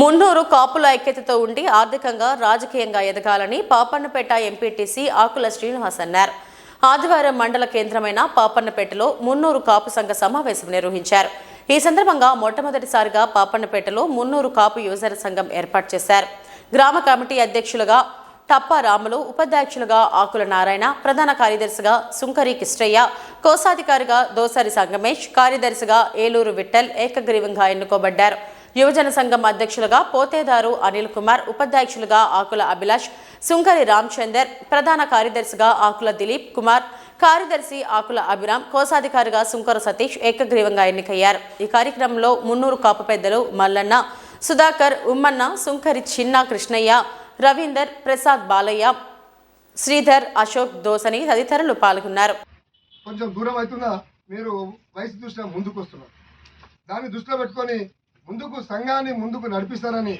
మున్నూరు కాపుల ఐక్యతతో ఉండి ఆర్థికంగా రాజకీయంగా ఎదగాలని పాపన్నపేట ఎంపీటీసీ ఆకుల శ్రీనివాస్ అన్నారు. ఆదివారం మండల కేంద్రమైన పాపన్నపేటలో మున్నూరు కాపు సంఘ సమావేశం నిర్వహించారు. ఈ సందర్భంగా మొట్టమొదటిసారిగా పాపన్నపేటలో మున్నూరు కాపు యువజన సంఘం ఏర్పాటు చేశారు. గ్రామ కమిటీ అధ్యక్షులుగా టప్పా రాములు ఉపాధ్యక్షులుగా ఆకుల నారాయణ ప్రధాన కార్యదర్శిగా సుంకరి కిష్టయ్య కోశాధికారిగా దోసరి సంగమేష్ కార్యదర్శిగా ఏలూరు విఠల్ ఏకగ్రీవంగా ఎన్నుకోబడ్డారు. యువజన సంఘం అధ్యక్షులుగా పోతేదారు అనిల్ కుమార్ ఉపాధ్యక్షులుగా ఆకుల అభిలాష్ సుంకరి రామచందర్ ప్రధాన కార్యదర్శిగా ఆకుల దిలీప్ కుమార్ కార్యదర్శి ఆకుల అభిరామ్ కోశాధికారిగా సుంకర సతీష్ ఏకగ్రీవంగా ఎన్నికయ్యారు. ఈ కార్యక్రమంలో మున్నూరు కాపు పెద్దలు మల్లన్న సుధాకర్ ఉమ్మన్న సుంకరి చిన్న కృష్ణయ్య రవీందర్ ప్రసాద్ బాలయ్య శ్రీధర్ అశోక్ దోసని తదితరులు పాల్గొన్నారు. కొంచెం దూరం అవుతున్నా మీరు వయసు దృష్ట్యా ముందుకు వస్తున్నారు దాన్ని దృష్టిలో పెట్టుకొని ముందుకు సంఘాన్ని ముందుకు నడిపిస్తారని.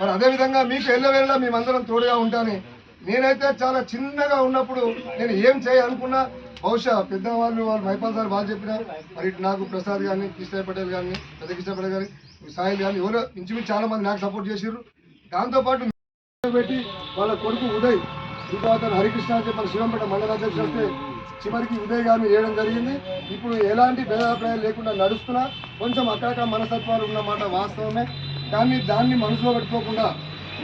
మరి అదేవిధంగా మీకు ఎల్లవేళ మేమందరం తోడుగా ఉంటాను. నేనైతే చాలా చిన్నగా ఉన్నప్పుడు నేను ఏం చేయాలనుకున్నా బహుశా పెద్దవాళ్ళు వాళ్ళు మైపాల్ సార్ వాళ్ళు చెప్పిన మరి నాకు ప్రసాద్ కానీ కిషాయ్ పటేల్ కానీ పెద్ద కిషాయ్ పటేల్ కానీ సాయిల్ కానీ ఎవరో ఇంచుమించు చాలా మంది నాకు సపోర్ట్ చేసారు దాంతోపాటు పెట్టి వాళ్ళ కొడుకు ఉదయ్ ఇంకా అతను హరికృష్ణ చెప్పిన శివంపేట మండల అధ్యక్షుడు వస్తే చివరికి ఉదయ్ గారిని వేయడం జరిగింది. ఇప్పుడు ఎలాంటి భేదాభిప్రాయాలు లేకుండా నడుస్తున్నా కొంచెం అక్కడక్కడ మనస్తత్వాలు ఉన్నమాట వాస్తవమే. కానీ దాన్ని మనసులో పెట్టుకోకుండా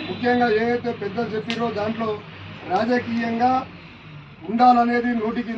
ముఖ్యంగా ఏదైతే పెద్దలు చెప్పారో దాంట్లో రాజకీయంగా ఉండాలనేది నోటికి